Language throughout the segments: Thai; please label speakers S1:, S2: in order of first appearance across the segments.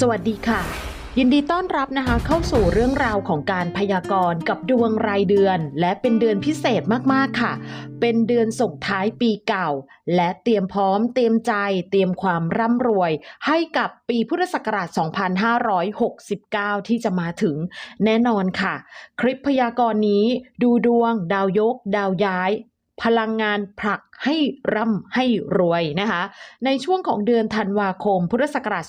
S1: สวัสดีค่ะ ยินดีต้อนรับนะคะเข้าสู่เรื่องราวของการพยากรณ์กับดวงรายเดือน และเป็นเดือนพิเศษมากๆค่ะ เป็นเดือนส่งท้ายปีเก่า และเตรียมพร้อมเตรียมใจ เตรียมความร่ำรวย ให้กับปีพุทธศักราช 2569 ที่จะมาถึงแน่นอนค่ะ คลิปพยากรณ์นี้ดูดวง ดาวยก ดาวย้าย พลังงานผลักให้ร่ำให้รวยนะคะ ในช่วงของเดือนธันวาคม พุทธศักราช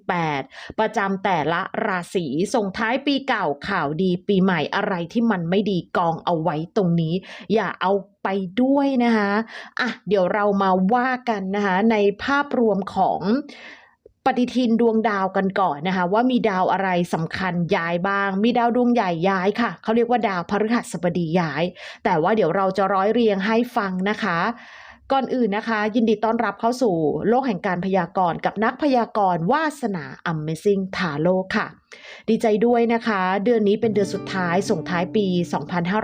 S1: 2568 ประจำแต่ละราศีส่งท้ายปีเก่าข่าวดีปีใหม่อะไรที่มันไม่ดีกองเอาไว้ตรงนี้ อย่าเอาไปด้วยนะคะ อะ เดี๋ยวเรามาว่ากันนะคะ ในภาพรวมของ ปฏิทินดวงดาวกันก่อนนะคะ ว่ามีดาวอะไรสำคัญย้ายบ้าง มีดาวดวงใหญ่ย้ายค่ะ เขาเรียกว่าดาวพฤหัสบดีย้าย แต่ว่าเดี๋ยวเราจะร้อยเรียงให้ฟังนะคะก่อนอื่นนะคะ ยินดีต้อนรับเข้าสู่โลกแห่งการพยากรณ์กับนักพยากรณ์วาสนา Amazing ทาโลค่ะ ดีใจด้วยนะคะ เดือนนี้เป็นเดือนสุดท้ายส่งท้ายปี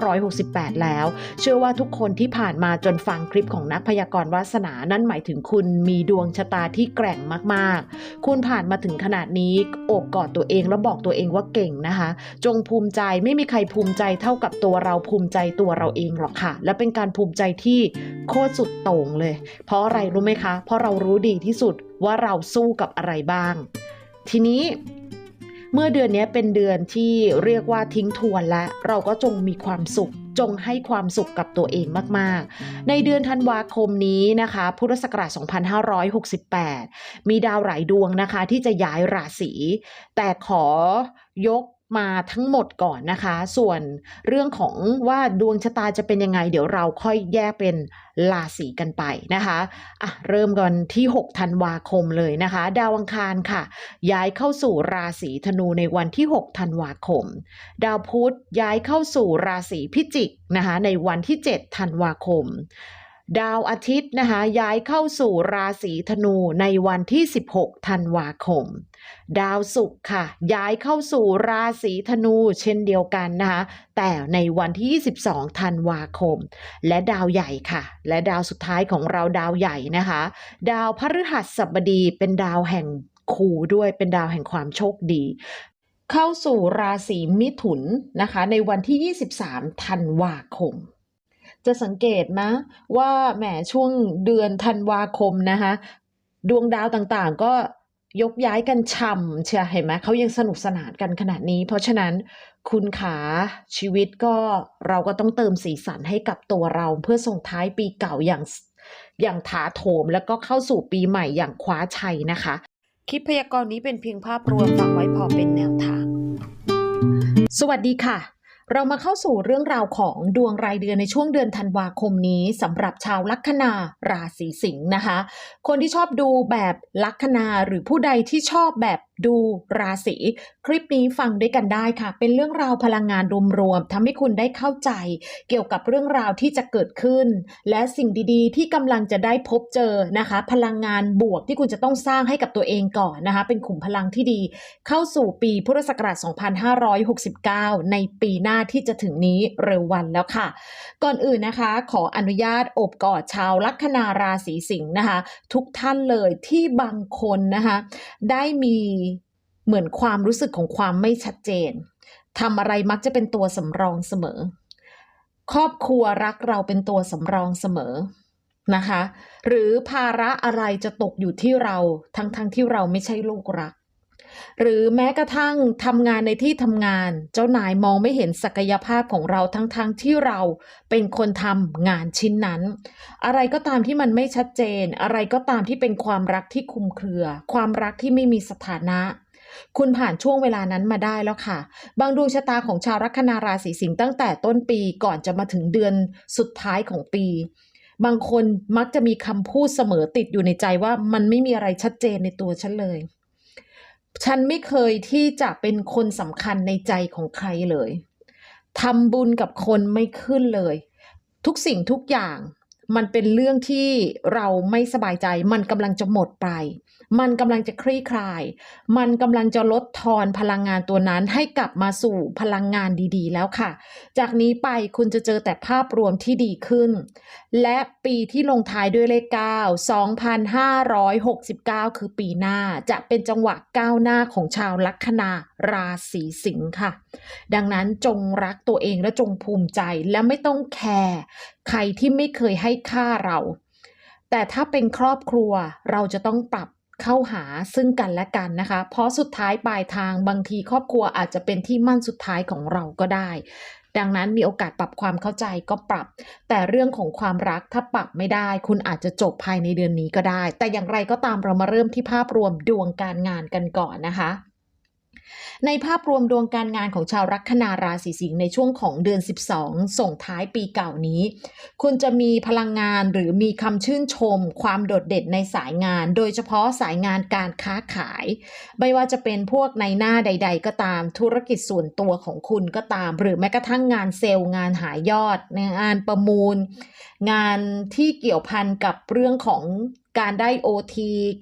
S1: 2568 แล้ว เชื่อว่าทุกคนที่ผ่านมาจนฟังคลิปของนักพยากรณ์วาสนานั่นหมายถึงคุณมีดวงชะตาที่แกร่งมากๆ คุณผ่านมาถึงขนาดนี้อบกอดตัวเองแล้วบอกตัวเองว่าเก่งนะคะ จงภูมิใจไม่มีใครภูมิใจเท่ากับตัวเราภูมิใจตัวเราเองหรอกค่ะ และเป็นการภูมิใจที่โคตรสุดโต่งเลย เพราะอะไรรู้ไหมคะ เพราะเรารู้ดีที่สุดว่าเราสู้กับอะไรบ้าง ทีนี้ เมื่อเดือนนี้เป็นเดือนที่เรียกว่าทิ้งทวนและ เราก็จงมีความสุขจงให้ความสุขกับตัวเองมาก ๆ ในเดือนธันวาคมนี้นะคะ พุทธศักราช 2568 มีดาวหลายดวงนะคะที่จะย้ายราศี แต่ขอยก มาทั้งหมดก่อนนะคะ ส่วนเรื่องของว่าดวงชะตาจะเป็นยังไง เดี๋ยวเราค่อยแยกเป็นราศีกันไปนะคะอะเริ่มกันที่ 6 ธันวาคมเลยนะคะ ดาวอังคารค่ะ ย้ายเข้าสู่ราศีธนูในวันที่ 6 ธันวาคม ดาวพุธย้ายเข้าสู่ราศีพิจิกนะคะในวันที่ 7 ธันวาคม ดาวอาทิตย์นะคะย้ายเข้าสู่ราศีธนูในวันที่ 16 ธันวาคม ดาวศุกร์ค่ะ ย้ายเข้าสู่ราศีธนูเช่นเดียวกันนะคะแต่ในวันที่ 22 ธันวาคม และดาวใหญ่ค่ะ และดาวสุดท้ายของเราดาวใหญ่นะคะ ดาวพฤหัสบดีเป็นดาวแห่งคูด้วยเป็นดาวแห่งความโชคดีเข้าสู่ราศีมิถุนนะคะ ในวันที่ 23 ธันวาคม จะสังเกตนะว่าแหมช่วงเดือนธันวาคมนะคะดวงดาวต่างๆก็ยกย้ายกันช่ำเชียเห็นไหมเขายังสนุกสนานกันขนาดนี้ เพราะฉะนั้นคุณขาชีวิตก็เราก็ต้องเติมสีสันให้กับตัวเราเพื่อส่งท้ายปีเก่าอย่างอย่างถาโถมแล้วก็เข้าสู่ปีใหม่อย่างคว้าชัยนะคะ คลิปพยากรณ์นี้เป็นเพียงภาพรวมฟังไว้พอเป็นแนวทาง สวัสดีค่ะ เรามาเข้าสู่เรื่องราวของดวงรายเดือนในช่วงเดือนธันวาคมนี้สำหรับชาวลัคนาราศีสิงห์นะคะ คนที่ชอบดูแบบลัคนาหรือผู้ใดที่ชอบแบบดูราศีคลิปนี้ฟังด้วยกันได้ค่ะ เป็นเรื่องราวพลังงานรวมๆทำให้คุณได้เข้าใจ เกี่ยวกับเรื่องราวที่จะเกิดขึ้น และสิ่งดีๆ ที่กำลังจะได้พบเจอนะคะ พลังงานบวกที่คุณจะต้องสร้างให้กับตัวเองก่อนนะคะ เป็นขุมพลังที่ดี เข้าสู่ปีพุทธศักราช 2569 ในปีหน้าที่จะถึงนี้เร็ววันแล้วค่ะ ก่อนอื่นนะคะ ขออนุญาตอบกอดชาวลัคนาราศีสิงห์นะคะ ทุกท่านเลยที่บางคนนะคะได้มีเหมือนความรู้สึกของความไม่ชัดเจนทำอะไรมักจะเป็นตัวสำรองเสมอ ครอบครัวรักเราเป็นตัวสำรองเสมอนะคะ หรือภาระอะไรจะตกอยู่ที่เราทั้งๆทที่เราไม่ใช่ลูกรัก หรือแม้กระทั่งทำงานในที่ทำงาน เจ้านายมองไม่เห็นศักยภาพของเราทั้งๆทที่เราเป็นคนทำงานชิ้นนั้น อะไรก็ตามที่มันไม่ชัดเจน อะไรก็ตามที่เป็นความรักที่คุมเครือ ความรักที่ไม่มีสถานะคุณผ่านช่วงเวลานั้นมาได้แล้วค่ะ บางดวงชะตาของชาวลัคนาราศีสิงห์ตั้งแต่ต้นปีก่อนจะมาถึงเดือนสุดท้ายของปี บางคนมักจะมีคำพูดเสมอติดอยู่ในใจว่ามันไม่มีอะไรชัดเจนในตัวฉันเลย ฉันไม่เคยที่จะเป็นคนสำคัญในใจของใครเลยทำบุญกับคนไม่ขึ้นเลย ทุกสิ่งทุกอย่าง มันเป็นเรื่องที่เราไม่สบายใจ มันกำลังจะหมดไป มันกำลังจะคลี่คลาย มันกำลังจะลดทอนพลังงานตัวนั้นให้กลับมาสู่พลังงานดีๆ แล้วค่ะ จากนี้ไปคุณจะเจอแต่ภาพรวมที่ดีขึ้น และปีที่ลงท้ายด้วยเลข 9 2569 คือปีหน้าจะเป็นจังหวะก้าวหน้าของชาวลัคนา ราศีสิงค์ค่ะ ดังนั้นจงรักตัวเองและจงภูมิใจและไม่ต้องแคร์ใครที่ไม่เคยให้ค่าเรา แต่ถ้าเป็นครอบครัวเราจะต้องปรับเข้าหาซึ่งกันและกันนะคะ เพราะสุดท้ายปลายทางบางทีครอบครัวอาจจะเป็นที่มั่นสุดท้ายของเราก็ได้ ดังนั้นมีโอกาสปรับความเข้าใจก็ปรับ แต่เรื่องของความรักถ้าปรับไม่ได้ คุณอาจจะจบภายในเดือนนี้ก็ได้ แต่อย่างไรก็ตามเรามาเริ่มที่ภาพรวมดวงการงานกันก่อนนะคะ ในภาพรวมดวงการงานของชาวลัคนาราศีสิงห์ในช่วงของเดือน 12 ส่งท้ายปีเก่านี้ คุณจะมีพลังงานหรือมีคำชื่นชม ความโดดเด่นในสายงาน โดยเฉพาะสายงานการค้าขาย ไม่ว่าจะเป็นพวกในหน้าใด ๆ ก็ตามธุรกิจส่วนตัวของคุณก็ตาม หรือแม้กระทั่งงานเซลล์งานหายอด งานประมูล งานที่เกี่ยวพันกับเรื่องของ การได้ OT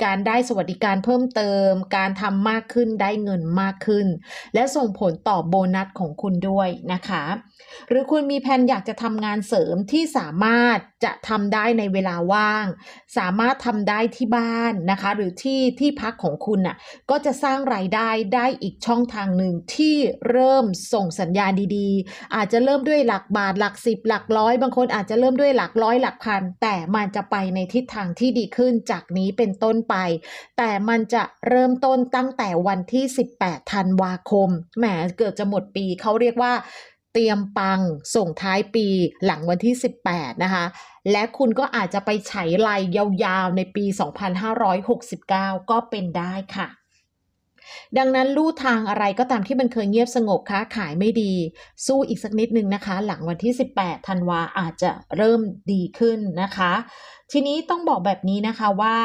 S1: การได้สวัสดิการเพิ่มเติม การทำมากขึ้นได้เงินมากขึ้น และส่งผลต่อโบนัสของคุณด้วยนะคะ หรือคุณมีแผนอยากจะทำงานเสริมที่สามารถจะทำได้ในเวลาว่าง สามารถทำได้ที่บ้านนะคะ หรือที่ที่พักของคุณน่ะก็จะสร้างรายได้ได้อีกช่องทางหนึ่งที่เริ่มส่งสัญญาณดีๆ อาจจะเริ่มด้วยหลักบาทหลักสิบหลักร้อย บางคนอาจจะเริ่มด้วยหลักร้อยหลักพัน แต่มันจะไปในทิศทางที่ดีขึ้นจากนี้เป็นต้นไป แต่มันจะเริ่มต้นตั้งแต่วันที่ 18 ธันวาคมแหมเกือบจะหมดปีเขาเรียกว่า เตรียมปังส่งท้ายปีหลังวันที่ 18 นะคะ และคุณก็อาจจะไปไฉไลยาวๆในปี 2569 ก็เป็นได้ค่ะดังนั้นลู่ทางอะไรก็ตามที่มันเคยเงียบสงบค้าขายไม่ดี สู้อีกสักนิดนึงนะคะ หลังวันที่ 18ธันวาอาจจะเริ่มดีขึ้นนะคะ ทีนี้ต้องบอกแบบนี้นะคะว่า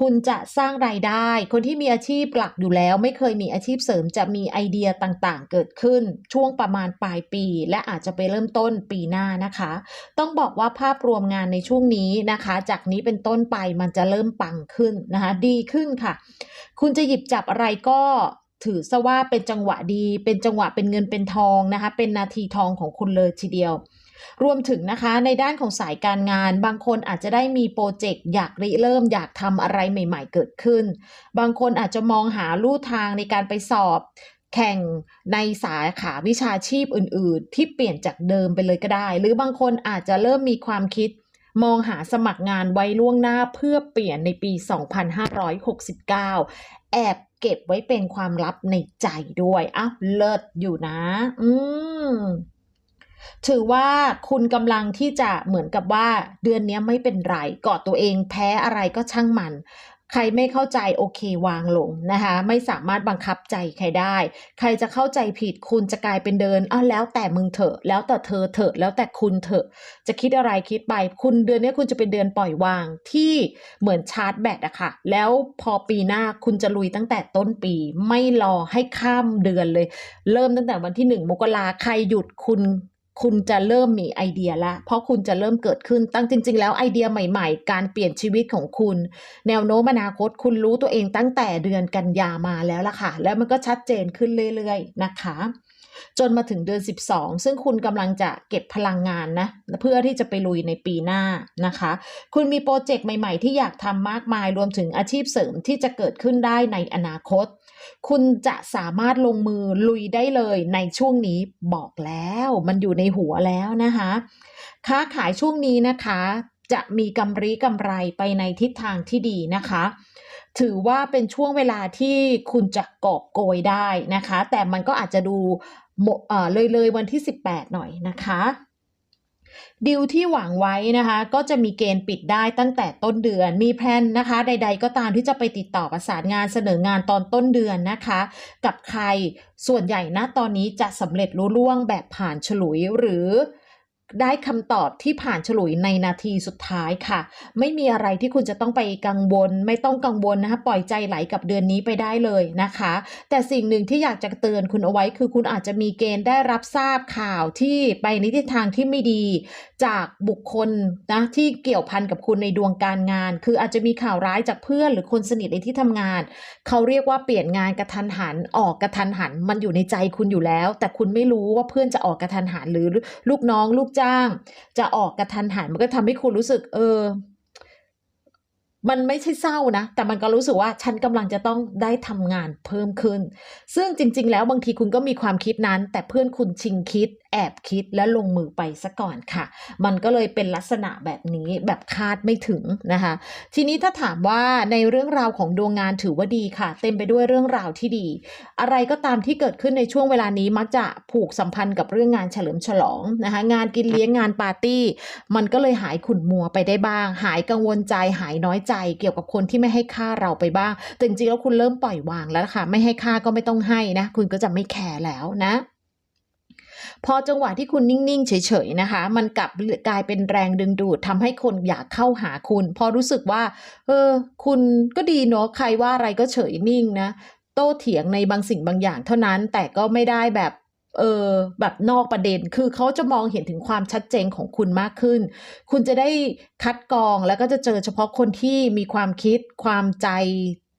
S1: คุณจะสร้างรายได้ คนที่มีอาชีพหลักอยู่แล้ว ไม่เคยมีอาชีพเสริมจะมีไอเดียต่างๆ เกิดขึ้นช่วงประมาณปลายปี และอาจจะไปเริ่มต้นปีหน้านะคะ ต้องบอกว่าภาพรวมงานในช่วงนี้นะคะ จากนี้เป็นต้นไปมันจะเริ่มปังขึ้นนะคะดีขึ้นค่ะ คุณจะหยิบจับอะไรก็ถือซะว่าเป็นจังหวะดี เป็นจังหวะเป็นเงินเป็นทองนะคะ เป็นนาทีทองของคุณเลยทีเดียว รวมถึงนะคะในด้านของสายการงาน บางคนอาจจะได้มีโปรเจกต์อยากริเริ่มอยากทำอะไรใหม่ ๆ เกิดขึ้น บางคนอาจจะมองหาลู่ทางในการไปสอบ แข่งในสาขาวิชาชีพอื่น ๆ ที่เปลี่ยนจากเดิมไปเลยก็ได้ หรือบางคนอาจจะเริ่มมีความคิดมองหาสมัครงานไว้ล่วงหน้าเพื่อเปลี่ยนในปี 2569 แอบเก็บไว้เป็นความลับในใจด้วยอ้าวเลิศอยู่นะ อืม ถือว่าคุณกำลังที่จะเหมือนกับว่าเดือนนี้ไม่เป็นไรกอดตัวเองแพ้อะไรก็ช่างมัน ใครไม่เข้าใจโอเควางลงนะคะไม่สามารถบังคับใจใครได้ ใครจะเข้าใจผิดคุณจะกลายเป็นเดินอ้าวแล้วแต่มึงเถอะ แล้วแต่เธอเถอะ แล้วแต่คุณเถอะ จะคิดอะไรคิดไป คุณเดือนนี้คุณจะเป็นเดือนปล่อยวางที่เหมือนชาร์จแบตอะค่ะ แล้วพอปีหน้าคุณจะลุยตั้งแต่ต้นปี ไม่รอให้ข้ามเดือนเลย เริ่มตั้งแต่วันที่หนึ่งมกราใครหยุดคุณ คุณจะเริ่มมีไอเดียละ เพราะคุณจะเริ่มเกิดขึ้น ตั้งจริง ๆ แล้วไอเดียใหม่ ๆ การเปลี่ยนชีวิตของคุณ แนวโน้มอนาคต คุณรู้ตัวเองตั้งแต่เดือนกันยามาแล้วล่ะค่ะ แล้วมันก็ชัดเจนขึ้นเรื่อย ๆ นะคะ จนมาถึงเดือน 12 ซึ่งคุณกำลังจะเก็บพลังงานนะ เพื่อที่จะไปลุยในปีหน้านะคะ คุณมีโปรเจกต์ใหม่ ๆ ที่อยากทำมากมาย รวมถึงอาชีพเสริมที่จะเกิดขึ้นได้ในอนาคต คุณจะสามารถลงมือลุยได้เลยในช่วงนี้บอกแล้วมันอยู่ในหัวแล้วนะคะ ค้าขายช่วงนี้นะคะ จะมีกำไรกำไรไปในทิศทางที่ดีนะคะ ถือว่าเป็นช่วงเวลาที่คุณจะกอบโกยได้นะคะ แต่มันก็อาจจะดูโมเออเลยเลยวันที่ 18 หน่อยนะคะ ดิวที่หวังไว้นะคะ ก็จะมีเกณฑ์ปิดได้ตั้งแต่ต้นเดือน มีแพลนนะคะ ใด ๆ ก็ตามที่จะไปติดต่อประสานงานเสนองานตอนต้นเดือนนะคะ กับใครส่วนใหญ่นะตอนนี้จะสำเร็จรุ่ล่วงแบบผ่านฉลุยหรือ ได้คำตอบที่ผ่านฉลุยในนาทีสุดท้ายค่ะ ไม่มีอะไรที่คุณจะต้องไปกังวล ไม่ต้องกังวลนะคะปล่อยใจไหลกับเดือนนี้ไปได้เลยนะคะ แต่สิ่งหนึ่งที่อยากจะเตือนคุณเอาไว้คือคุณอาจจะมีเกณฑ์ได้รับทราบข่าวที่ไปในทิศทางที่ไม่ดี จากบุคคลนะที่เกี่ยวพันกับคุณในดวงการงาน คืออาจจะมีข่าวร้ายจากเพื่อนหรือคนสนิทในที่ทำงาน เขาเรียกว่าเปลี่ยนงานกระทันหันออกกระทันหัน มันอยู่ในใจคุณอยู่แล้ว แต่คุณไม่รู้ว่าเพื่อนจะออกกระทันหันหรือลูกน้องลูกจ้าง จะออกกระทันหันมันก็ทำให้คุณรู้สึกเออ มันไม่ใช่เศร้านะ แต่มันก็รู้สึกว่าฉันกำลังจะต้องได้ทำงานเพิ่มขึ้น ซึ่งจริง ๆ แล้วบางทีคุณก็มีความคิดนั้น แต่เพื่อนคุณชิงคิด แอบคิดและลงมือไปซะก่อนค่ะ มันก็เลยเป็นลักษณะแบบนี้แบบคาดไม่ถึงนะคะ ทีนี้ถ้าถามว่าในเรื่องราวของดวงงานถือว่าดีค่ะ เต็มไปด้วยเรื่องราวที่ดี อะไรก็ตามที่เกิดขึ้นในช่วงเวลานี้มักจะผูกสัมพันธ์กับเรื่องงานเฉลิมฉลองนะคะงานกินเลี้ยงงานปาร์ตี้ มันก็เลยหายขุ่นมัวไปได้บ้าง หายกังวลใจหายน้อยใจเกี่ยวกับคนที่ไม่ให้ค่าเราไปบ้างแต่จริงๆแล้วคุณเริ่มปล่อยวางแล้วค่ะ ไม่ให้ค่าก็ไม่ต้องให้นะ คุณก็จะไม่แคร์แล้วนะพอจังหวะที่คุณนิ่ง ๆ เฉย ๆ นะคะ มันกลับกลายเป็นแรงดึงดูดทำให้คนอยากเข้าหาคุณ พอรู้สึกว่า เออ คุณก็ดีเนาะ ใครว่าอะไรก็เฉยนิ่งนะ โต้เถียงในบางสิ่งบางอย่างเท่านั้น แต่ก็ไม่ได้แบบ เออแบบนอกประเด็น คือเขาจะมองเห็นถึงความชัดเจนของคุณมากขึ้น คุณจะได้คัดกรองแล้วก็จะเจอเฉพาะคนที่มีความคิดความใจ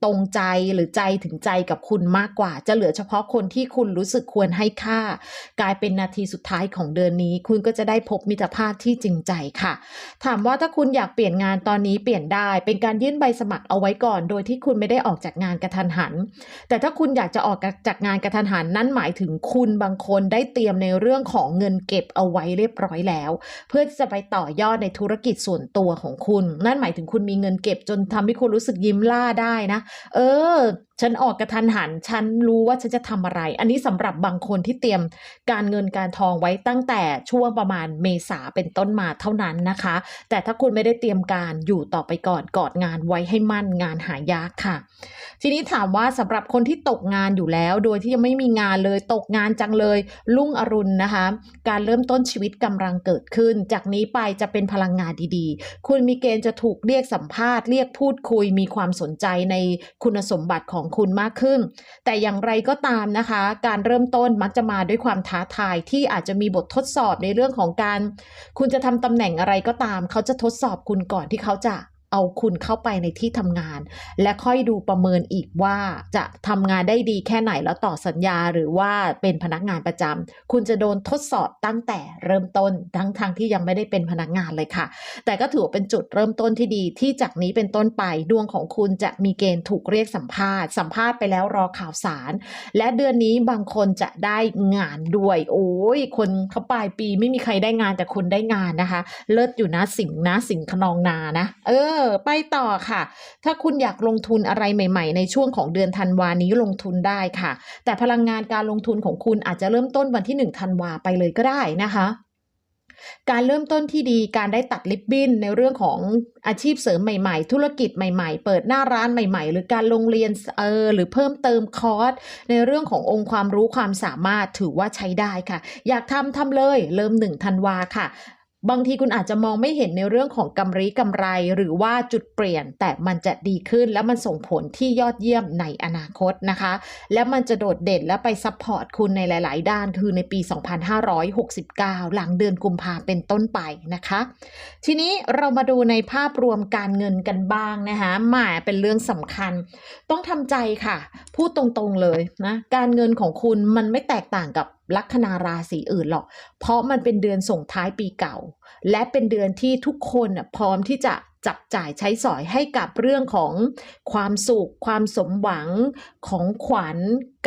S1: ตรงใจหรือใจถึงใจกับคุณมากกว่า จะเหลือเฉพาะคนที่คุณรู้สึกควรให้ค่า กลายเป็นนาทีสุดท้ายของเดือนนี้ คุณก็จะได้พบมิตรภาพที่จริงใจค่ะ ถามว่าถ้าคุณอยากเปลี่ยนงานตอนนี้เปลี่ยนได้ เป็นการยื่นใบสมัครเอาไว้ก่อน โดยที่คุณไม่ได้ออกจากงานกระทันหัน แต่ถ้าคุณอยากจะออกจากงานกระทันหันนั่นหมายถึงคุณบางคนได้เตรียมในเรื่องของเงินเก็บเอาไว้เรียบร้อยแล้ว เพื่อจะไปต่อยอดในธุรกิจส่วนตัวของคุณ นั่นหมายถึงคุณมีเงินเก็บจนทำให้คุณรู้สึกยิ้มล่าได้นะเออ ฉันออกกระทันหัน ฉันรู้ว่าฉันจะทำอะไร อันนี้สำหรับบางคนที่เตรียมการเงินการทองไว้ตั้งแต่ช่วงประมาณเมษาเป็นต้นมาเท่านั้นนะคะ แต่ถ้าคุณไม่ได้เตรียมการอยู่ต่อไปก่อนกอดงานไว้ให้มั่นงานหายากค่ะ ทีนี้ถามว่าสำหรับคนที่ตกงานอยู่แล้ว โดยที่ยังไม่มีงานเลยตกงานจังเลยรุ่งอรุณนะคะ การเริ่มต้นชีวิตกำลังเกิดขึ้น จากนี้ไปจะเป็นพลังงานดีๆ คุณมีเกณฑ์จะถูกเรียกสัมภาษณ์เรียกพูดคุยมีความสนใจในคุณสมบัติของคุณมากขึ้น แต่อย่างไรก็ตามนะคะ การเริ่มต้นมักจะมาด้วยความท้าทายที่อาจจะมีบททดสอบในเรื่องของการ คุณจะทำตำแหน่งอะไรก็ตาม เขาจะทดสอบคุณก่อนที่เขาจะ เอาคุณเข้าไปในที่ทำงาน และค่อยดูประเมินอีกว่าจะทำงานได้ดีแค่ไหนแล้วต่อสัญญาหรือว่าเป็นพนักงานประจำคุณจะโดนทดสอบตั้งแต่เริ่มต้นทั้งทางที่ยังไม่ได้เป็นพนักงานเลยค่ะ แต่ก็ถือว่าเป็นจุดเริ่มต้นที่ดีที่จากนี้เป็นต้นไปดวงของคุณจะมีเกณฑ์ถูกเรียกสัมภาษณ์ สัมภาษณ์ไปแล้วรอข่าวสาร และเดือนนี้บางคนจะได้งานด้วย โอ้ยคนเขาปลายปีไม่มีใครได้งานแต่คุณได้งานนะคะ เลิศอยู่นะสิงห์นะสิงห์ขนองนานะ เออ ไปต่อค่ะ ถ้าคุณอยากลงทุนอะไรใหม่ ๆ ในช่วงของเดือนธันวานี้ลงทุนได้ค่ะ แต่พลังงานการลงทุนของคุณอาจจะเริ่มต้นวันที่ 1 ธันวาไปเลยก็ได้นะคะการเริ่มต้นที่ดีการได้ตัดลิบบิ้นในเรื่องของอาชีพเสริมใหม่ ๆ ธุรกิจใหม่ ๆ เปิดหน้าร้านใหม่ ๆ หรือการลงเรียนเออหรือเพิ่มเติมคอร์สในเรื่องขององค์ความรู้ความสามารถถือว่าใช้ได้ค่ะ อยากทำทำเลยเริ่มหนึ่งธันวาค่ะ บางทีคุณอาจจะมองไม่เห็นในเรื่องของกำไรกำไร หรือว่าจุดเปลี่ยนแต่มันจะดีขึ้น แล้วมันส่งผลที่ยอดเยี่ยมในอนาคตนะคะ และมันจะโดดเด่นและไปซัพพอร์ตคุณในหลาย ๆ ด้านคือในปี 2569 หลังเดือนกุมภาเป็นต้นไปนะคะ ทีนี้เรามาดูในภาพรวมการเงินกันบ้างนะคะหมายเป็นเรื่องสำคัญ ต้องทำใจค่ะ พูดตรง ๆ เลยนะการเงินของคุณมันไม่แตกต่างกับ ลัคนาราศีอื่นหรอก เพราะมันเป็นเดือนส่งท้ายปีเก่า และเป็นเดือนที่ทุกคนพร้อมที่จะจับจ่ายใช้สอยให้กับเรื่องของความสุข ความสมหวังของขวัญ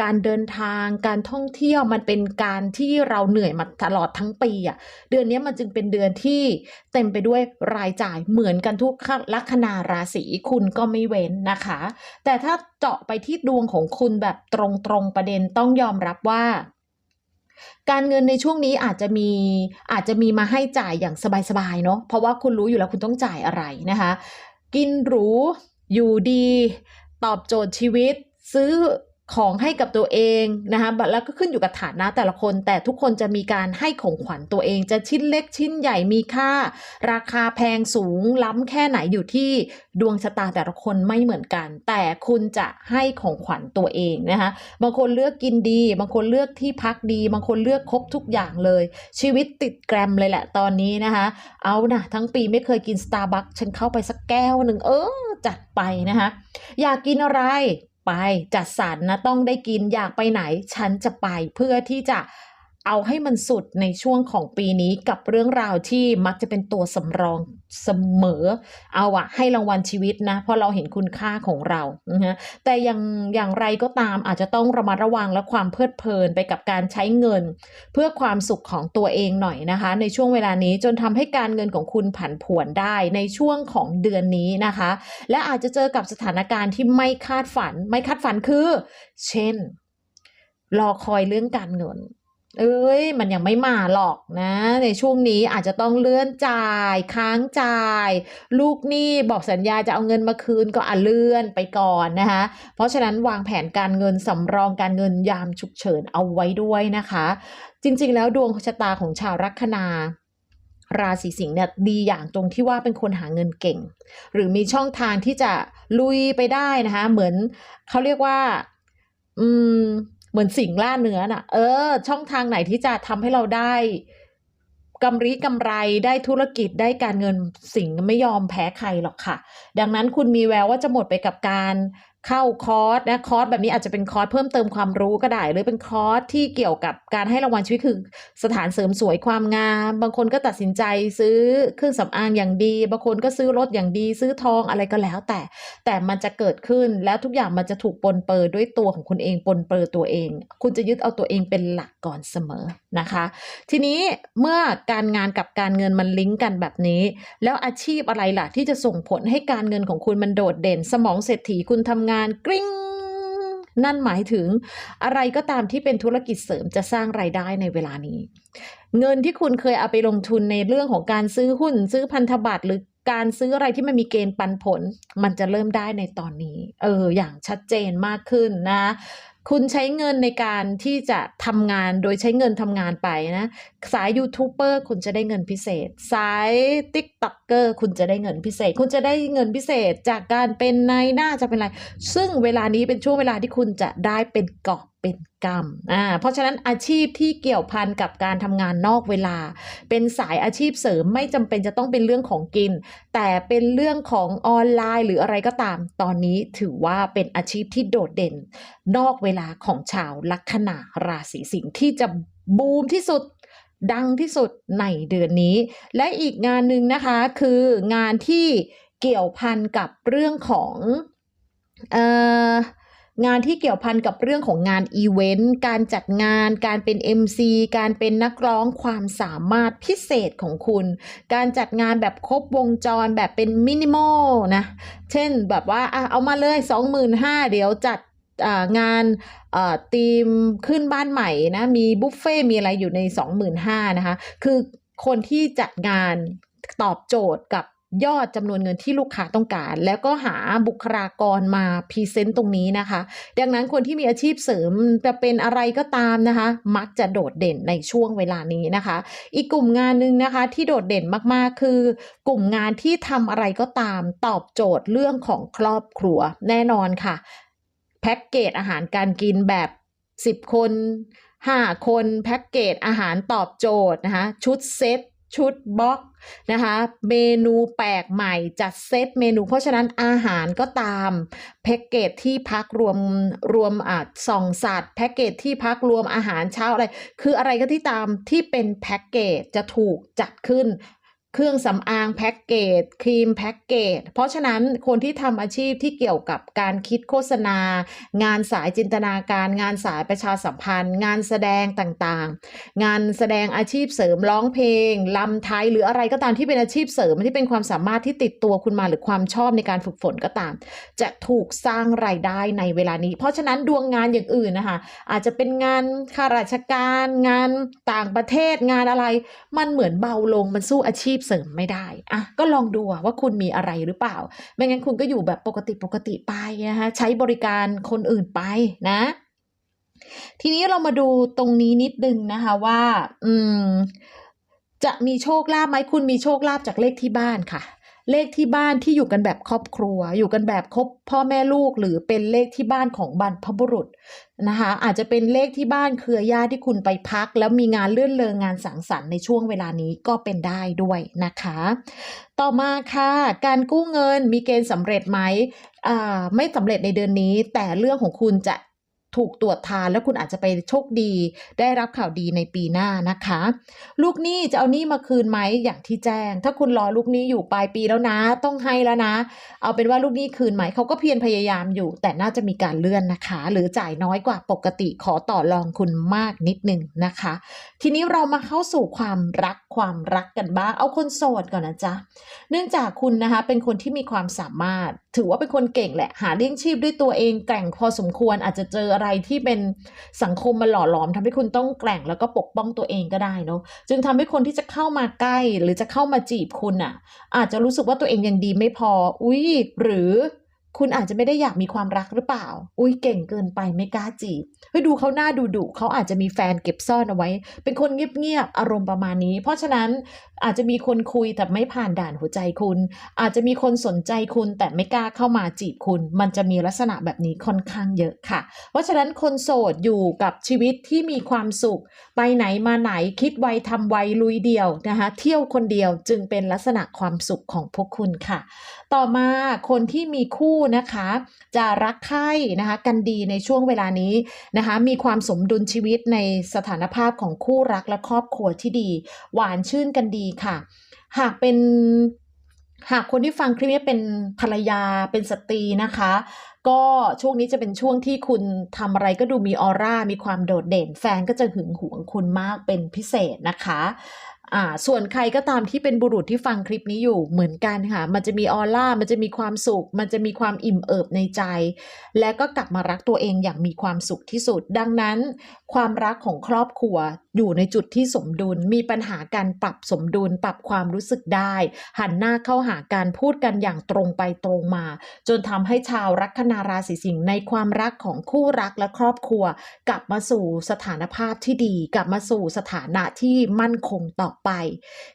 S1: การเดินทาง การท่องเที่ยวมันเป็นการที่เราเหนื่อยมาตลอดทั้งปีอะเดือนนี้มันจึงเป็นเดือนที่เต็มไปด้วยรายจ่ายเหมือนกันทุกลัคนาราศีคุณก็ไม่เว้นนะคะ แต่ถ้าเจาะไปที่ดวงของคุณแบบตรงๆประเด็นต้องยอมรับว่า การเงินในช่วงนี้อาจจะมีอาจจะมีมาให้จ่ายอย่างสบายๆเนาะเพราะว่าคุณรู้อยู่แล้วคุณต้องจ่ายอะไรนะคะ กินหรูอยู่ดี ตอบโจทย์ชีวิต ซื้อ ของให้กับตัวเองนะคะแล้วก็ขึ้นอยู่กับฐานะแต่ละคน แต่ทุกคนจะมีการให้ของขวัญตัวเอง จะชิ้นเล็กชิ้นใหญ่มีค่า ราคาแพงสูงล้ำแค่ไหนอยู่ที่ดวงชะตาแต่ละคนไม่เหมือนกัน แต่คุณจะให้ของขวัญตัวเองนะคะบางคนเลือกกินดี บางคนเลือกที่พักดี บางคนเลือกครบทุกอย่างเลย ชีวิตติดแกรมเลยแหละตอนนี้นะคะ เอานะทั้งปีไม่เคยกินสตาร์บัคฉันเข้าไปสักแก้วหนึ่งเออจัดไปนะคะอยากกินอะไร ไปจัดสรรนะต้องได้กินอยากไปไหน ฉันจะไปเพื่อที่จะ เอาให้มันสุดในช่วงของปีนี้กับเรื่องราวที่มักจะเป็นตัวสำรองเสมอ เอาอะให้รางวัลชีวิตนะ เพราะเราเห็นคุณค่าของเรานะฮะแต่อย่างอย่างไรก็ตามอาจจะต้องระมัดระวังและความเพลิดเพลินไปกับการใช้เงิน เพื่อความสุขของตัวเองหน่อยนะคะ ในช่วงเวลานี้จนทำให้การเงินของคุณผันผวนได้ในช่วงของเดือนนี้นะคะ และอาจจะเจอกับสถานการณ์ที่ไม่คาดฝัน ไม่คาดฝันคือ เช่น รอคอยเรื่องการเงิน เอ้ยมันยังไม่มาหรอกนะ ในช่วงนี้อาจจะต้องเลื่อนจ่ายค้างจ่าย ลูกหนี้บอกสัญญาจะเอาเงินมาคืนก็อะเลื่อนไปก่อนนะคะเพราะฉะนั้นวางแผนการเงินสำรองการเงินยามฉุกเฉินเอาไว้ด้วยนะคะ จริงๆ แล้วดวงชะตาของชาวลัคนาราศีสิงห์เนี่ยดีอย่างตรงที่ว่าเป็นคนหาเงินเก่ง หรือมีช่องทางที่จะลุยไปได้นะคะ เหมือนเขาเรียกว่า อืม เหมือนสิงล่าเนื้อน่ะ เออ ช่องทางไหนที่จะทำให้เราได้กำไรกำไรได้ธุรกิจได้การเงินสิงไม่ยอมแพ้ใครหรอกค่ะ ดังนั้นคุณมีแววว่าจะหมดไปกับการ เข้าคอร์สนะคอร์สแบบนี้อาจจะเป็นคอร์สเพิ่มเติมความรู้ก็ได้หรือเป็นคอร์สที่เกี่ยวกับการให้รางวัลชีวิตคือสถานเสริมสวยความงาม บางคนก็ตัดสินใจซื้อเครื่องสำอางอย่างดี บางคนก็ซื้อรถอย่างดี ซื้อทองอะไรก็แล้ว แต่แต่มันจะเกิดขึ้นแล้วทุกอย่างมันจะถูกปนเปื้อด้วยตัวของคุณเองปนเปื้อตัวเอง คุณจะยึดเอาตัวเองเป็นหลักก่อนเสมอนะคะ ทีนี้เมื่อการงานกับการเงินมันลิงก์กันแบบนี้ แล้วอาชีพอะไรล่ะ ที่จะส่งผลให้การเงินของคุณมันโดดเด่น สมองเศรษฐีคุณทำงานกริ้งนั่นหมายถึงอะไรก็ตามที่เป็นธุรกิจเสริมจะสร้างไรายได้ในเวลานี้ เงินที่คุณเคยเอาไปลงทุนในเรื่องของการซื้อหุ้น ซื้อพันธบัตรหรือการซื้ออะไรที่มันมีเกณฑ์ปันผล มันจะเริ่มได้ในตอนนี้ เออ อย่างชัดเจนมากขึ้นนะ คุณใช้เงินในการที่จะทำงานโดยใช้เงินทำงานไปนะ สายยูทูบเบอร์คุณจะได้เงินพิเศษ สายติ๊กต็อกเกอร์คุณจะได้เงินพิเศษ คุณจะได้เงินพิเศษจากการเป็นนายหน้าจะเป็นอะไร ซึ่งเวลานี้เป็นช่วงเวลาที่คุณจะได้เป็นกอบ เป็นกรรมอ่าเพราะฉะนั้นอาชีพที่เกี่ยวพันกับการทำงานนอกเวลา เป็นสายอาชีพเสริมไม่จำเป็นจะต้องเป็นเรื่องของกิน แต่เป็นเรื่องของออนไลน์หรืออะไรก็ตาม ตอนนี้ถือว่าเป็นอาชีพที่โดดเด่น นอกเวลาของชาวลัคนาราศีสิงห์ที่จะบูมที่สุดดังที่สุดในเดือนนี้ และอีกงานหนึ่งนะคะคืองานที่เกี่ยวพันกับเรื่องของเอ่อ งานที่เกี่ยวพันกับเรื่องของงานอีเวนต์ การจัดงาน การเป็น MC การเป็นนักร้อง ความสามารถพิเศษของคุณ การจัดงานแบบครบวงจรแบบเป็นมินิมอลนะ เช่นแบบว่าเอามาเลย 25,000เดี๋ยวจัดงานทีมขึ้นบ้านใหม่นะ มีบุฟเฟ่ มีอะไรอยู่ใน 25,000นะคะ คือคนที่จัดงานตอบโจทย์กับ ยอดจำนวนเงินที่ลูกค้าต้องการ แล้วก็หาบุคลากรมาพรีเซนต์ตรงนี้นะคะ ดังนั้นคนที่มีอาชีพเสริมจะเป็นอะไรก็ตามนะคะ มักจะโดดเด่นในช่วงเวลานี้นะคะ อีกกลุ่มงานหนึ่งนะคะที่โดดเด่นมากๆ คือกลุ่มงานที่ทำอะไรก็ตามตอบโจทย์เรื่องของครอบครัวแน่นอนค่ะ แพ็กเกจอาหารการกินแบบ 10 คน 5 คนแพ็กเกจอาหารตอบโจทย์นะคะชุดเซต ชุดบล็อกนะคะ เมนูแปลกใหม่จัดเซตเมนู เพราะฉะนั้นอาหารก็ตามแพ็กเกจที่พักรวมรวมอะส่องสัตว์แพ็กเกจที่พักรวมอาหารเช้าอะไร คืออะไรก็ที่ตามที่เป็นแพ็กเกจจะถูกจัดขึ้น เครื่องสำอางแพ็กเกจครีมแพ็กเกจเพราะฉะนั้นคนที่ทำอาชีพที่เกี่ยวกับการคิดโฆษณา งานสายจินตนาการ งานสายประชาสัมพันธ์ งานแสดงต่างๆ งานแสดงอาชีพเสริมร้องเพลงลำไทยหรืออะไรก็ตามที่เป็นอาชีพเสริมที่เป็นความสามารถที่ติดตัวคุณมาหรือความชอบในการฝึกฝนก็ตาม จะถูกสร้างรายได้ในเวลานี้ เพราะฉะนั้นดวงงานอย่างอื่นนะคะอาจจะเป็นงานข้าราชการ งานต่างประเทศงานอะไร มันเหมือนเบาลงมันสู้อาชีพเสริมไม่ได้อะก็ลองดูว่าคุณมีอะไรหรือเปล่า ไม่งั้นคุณก็อยู่แบบปกติปกติไปนะคะใช้บริการคนอื่นไปนะ ทีนี้เรามาดูตรงนี้นิดนึงนะคะว่า อืมจะมีโชคลาภไหมคุณมีโชคลาภจากเลขที่บ้านค่ะ เลขที่บ้านที่อยู่กันแบบครอบครัว อยู่กันแบบครบพ่อแม่ลูกหรือเป็นเลขที่บ้านของบรรพบุรุษนะคะอาจจะเป็นเลขที่บ้านเครือญาติที่คุณไปพัก แล้วมีงานเลื่อนเลงงานสังสรรค์ในช่วงเวลานี้ก็เป็นได้ด้วยนะคะ ต่อมาค่ะ การกู้เงินมีเกณฑ์สำเร็จไหมอ่าไม่สำเร็จในเดือนนี้ แต่เรื่องของคุณจะ ถูกตรวจทานแล้วคุณอาจจะไปโชคดี ได้รับข่าวดีในปีหน้านะคะ ลูกหนี้จะเอาหนี้มาคืนไหมอย่างที่แจ้ง ถ้าคุณรอลูกหนี้อยู่ปลายปีแล้วนะ ต้องให้แล้วนะ เอาเป็นว่าลูกหนี้คืนไหมเขาก็เพียรพยายามอยู่ แต่น่าจะมีการเลื่อนนะคะ หรือจ่ายน้อยกว่าปกติขอต่อรองคุณมากนิดนึงนะคะ ทีนี้เรามาเข้าสู่ความรักความรักกันบ้างเอาคนโสดก่อนนะจ๊ะเนื่องจากคุณนะคะเป็นคนที่มีความสามารถ ถือว่าเป็นคนเก่งแหละหาเลี้ยงชีพด้วยตัวเองแกร่งพอสมควรอาจจะเจออะไรที่เป็นสังคมมาหล่อหลอมทำให้คุณต้องแกล่งแล้วก็ปกป้องตัวเองก็ได้เนาะจึงทำให้คนที่จะเข้ามาใกล้หรือจะเข้ามาจีบคุณอะ อาจจะรู้สึกว่าตัวเองยังดีไม่พอ อุ้ยหรือ คุณอาจจะไม่ได้อยากมีความรักหรือเปล่า อุ้ยเก่งเกินไปไม่กล้าจีบเฮ้ยดูเขาหน้าดูดุเขาอาจจะมีแฟนเก็บซ่อนเอาไว้ เป็นคนเงียบๆอารมณ์ประมาณนี้ เพราะฉะนั้นอาจจะมีคนคุยแต่ไม่ผ่านด่านหัวใจคุณ อาจจะมีคนสนใจคุณแต่ไม่กล้าเข้ามาจีบคุณ มันจะมีลักษณะแบบนี้ค่อนข้างเยอะค่ะ เพราะฉะนั้นคนโสดอยู่กับชีวิตที่มีความสุข ไปไหนมาไหนคิดไวทำไวลุยเดียวนะคะเที่ยวคนเดียวจึงเป็นลักษณะความสุขของพวกคุณค่ะ ต่อมาคนที่มีคู่นะคะ จะรักใคร่นะคะ กันดีในช่วงเวลานี้นะคะ มีความสมดุลชีวิตในสถานภาพของคู่รักและครอบครัวที่ดี หวานชื่นกันดีค่ะ หากเป็นหากคนที่ฟังคลิปนี้เป็นภรรยาเป็นสตรีนะคะ ก็ช่วงนี้จะเป็นช่วงที่คุณทำอะไรก็ดูมีออร่ามีความโดดเด่น แฟนก็จะหึงหวงคุณมากเป็นพิเศษนะคะ อ่าส่วนใครก็ตามที่เป็นบุรุษที่ฟังคลิปนี้อยู่เหมือนกันค่ะ มันจะมีออร่า มันจะมีความสุข มันจะมีความอิ่มเอิบในใจ และก็กลับมารักตัวเองอย่างมีความสุขที่สุด ดังนั้น ความรักของครอบครัวอยู่ในจุดที่สมดุล มีปัญหาการปรับสมดุล ปรับความรู้สึกได้ หันหน้าเข้าหาการพูดกันอย่างตรงไปตรงมา จนทำให้ชาวลัคนาราศีสิงห์ในความรักของคู่รักและครอบครัว กลับมาสู่สถานภาพที่ดี กลับมาสู่สถานะที่มั่นคงต่อไป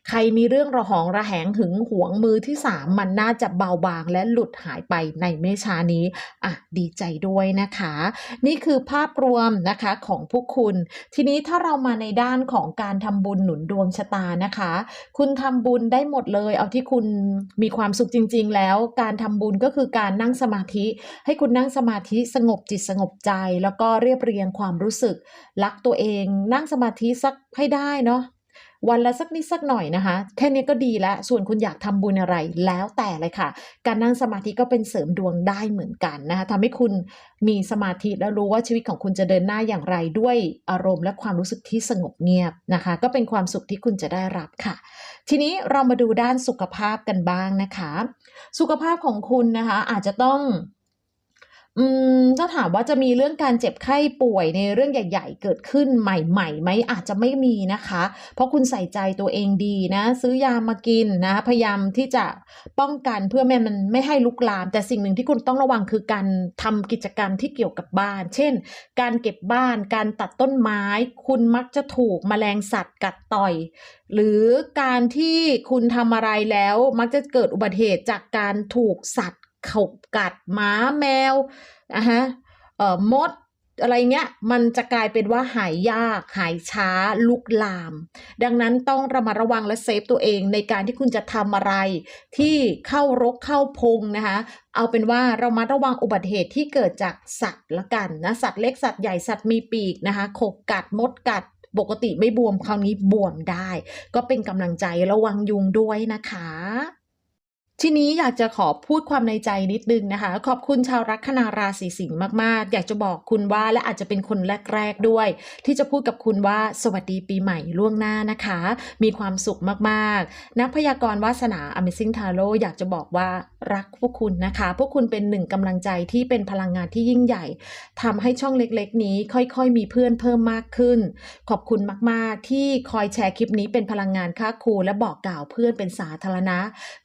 S1: ใครมีเรื่องระหองระแหงหึงหวงมือที่สามมันน่าจะเบาบางและหลุดหายไปในไม่ช้านี้อะดีใจด้วยนะคะ นี่คือภาพรวมนะคะของพวกคุณ ทีนี้ถ้าเรามาในด้านของการทำบุญหนุนดวงชะตานะคะ คุณทำบุญได้หมดเลย เอาที่คุณมีความสุขจริง ๆ แล้ว การทำบุญก็คือการนั่งสมาธิ ให้คุณนั่งสมาธิสงบจิตสงบใจ แล้วก็เรียบเรียงความรู้สึก รักตัวเอง นั่งสมาธิสักให้ได้เนาะ วันละสักนิดสักหน่อยนะคะ แค่นี้ก็ดีแล้ว ส่วนคุณอยากทำบุญอะไรแล้วแต่เลยค่ะ การนั่งสมาธิก็เป็นเสริมดวงได้เหมือนกันนะคะทำให้คุณมีสมาธิแล้วรู้ว่าชีวิตของคุณจะเดินหน้าอย่างไรด้วยอารมณ์และความรู้สึกที่สงบเงียบนะคะ ก็เป็นความสุขที่คุณจะได้รับค่ะ ทีนี้เรามาดูด้านสุขภาพกันบ้างนะคะ สุขภาพของคุณนะคะอาจจะต้อง อืมถ้าถามว่าจะมีเรื่องการเจ็บไข้ป่วยในเรื่องใหญ่ ๆ เกิดขึ้นใหม่ๆไหมอาจจะไม่มีนะคะ เพราะคุณใส่ใจตัวเองดีนะ ซื้อยามากินนะ พยายามที่จะป้องกันเพื่อแม่มันไม่ให้ลุกลาม แต่สิ่งหนึ่งที่คุณต้องระวังคือการทำกิจกรรมที่เกี่ยวกับบ้าน เช่น การเก็บบ้านการตัดต้นไม้ คุณมักจะถูกแมลงสัตว์กัดต่อย หรือการที่คุณทำอะไรแล้วมักจะเกิดอุบัติเหตุจากการถูกสัตว์ ขบกัดหมาแมวอะฮะเอ่อมดอะไรเงี้ยมันจะกลายเป็นว่าหายยาก หายช้า ลุกลาม ดังนั้นต้องระมัดระวังและเซฟตัวเองในการที่คุณจะทำอะไร ที่เข้ารกเข้าพงนะคะเอาเป็นว่าเรามาระวังอุบัติเหตุที่เกิดจากสัตว์ละกันนะสัตว์เล็กสัตว์ใหญ่สัตว์มีปีกนะคะขบกัดมดกัดปกติไม่บวมคราวนี้บวมได้ ก็เป็นกำลังใจระวังยุงด้วยนะคะ ทีนี้อยากจะขอพูดความในใจนิดนึงนะคะ ขอบคุณชาวลัคนาราศีสิงห์มาก ๆ อยากจะบอกคุณว่าและอาจจะเป็นคนแรก ๆ ด้วย ที่จะพูดกับคุณว่าสวัสดีปีใหม่ล่วงหน้านะคะ มีความสุขมากๆ นักพยากรณ์วาสนา Amazing Tarot อยากจะบอกว่ารักพวกคุณนะคะ พวกคุณเป็นหนึ่งกำลังใจที่เป็นพลังงานที่ยิ่งใหญ่ทำให้ช่องเล็กๆ นี้ค่อยๆ มีเพื่อนเพิ่มมากขึ้น ขอบคุณมากๆ ที่คอยแชร์คลิปนี้เป็นพลังงานค่าครูและบอกกล่าวเพื่อนเป็นสาธารณะ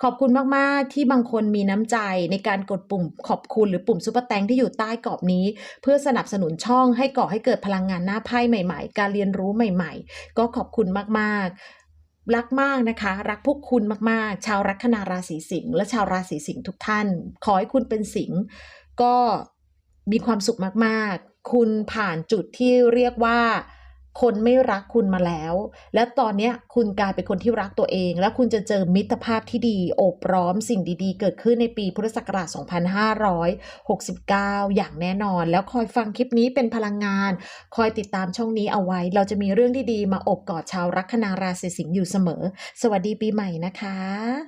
S1: ขอบคุณมากๆที่บางคนมีน้ำใจในการกดปุ่มขอบคุณหรือปุ่มซุปเปอร์แตงที่อยู่ใต้กรอบนี้ เพื่อสนับสนุนช่องให้ก่อให้เกิดพลังงานหน้าไพ่ใหม่ๆ การเรียนรู้ใหม่ ๆ ก็ขอบคุณมากๆรักมากนะคะ รักพวกคุณมากๆ ชาวลัคนาราศีสิงห์และชาวราศีสิงห์ทุกท่าน ขอให้คุณเป็นสิงห์ก็มีความสุขมากๆ คุณผ่านจุดที่เรียกว่า คนไม่รักคุณมาแล้ว และตอนนี้คุณกลายเป็นคนที่รักตัวเอง แล้วคุณจะเจอมิตรภาพที่ดี โอบร้อมสิ่งดีๆ เกิดขึ้นในปีพุทธศักราช 2569 อย่างแน่นอน แล้วคอยฟังคลิปนี้เป็นพลังงาน คอยติดตามช่องนี้เอาไว้ เราจะมีเรื่องดีๆ มาอบกอดชาวลัคนาราศีสิงห์อยู่เสมอ สวัสดีปีใหม่นะคะ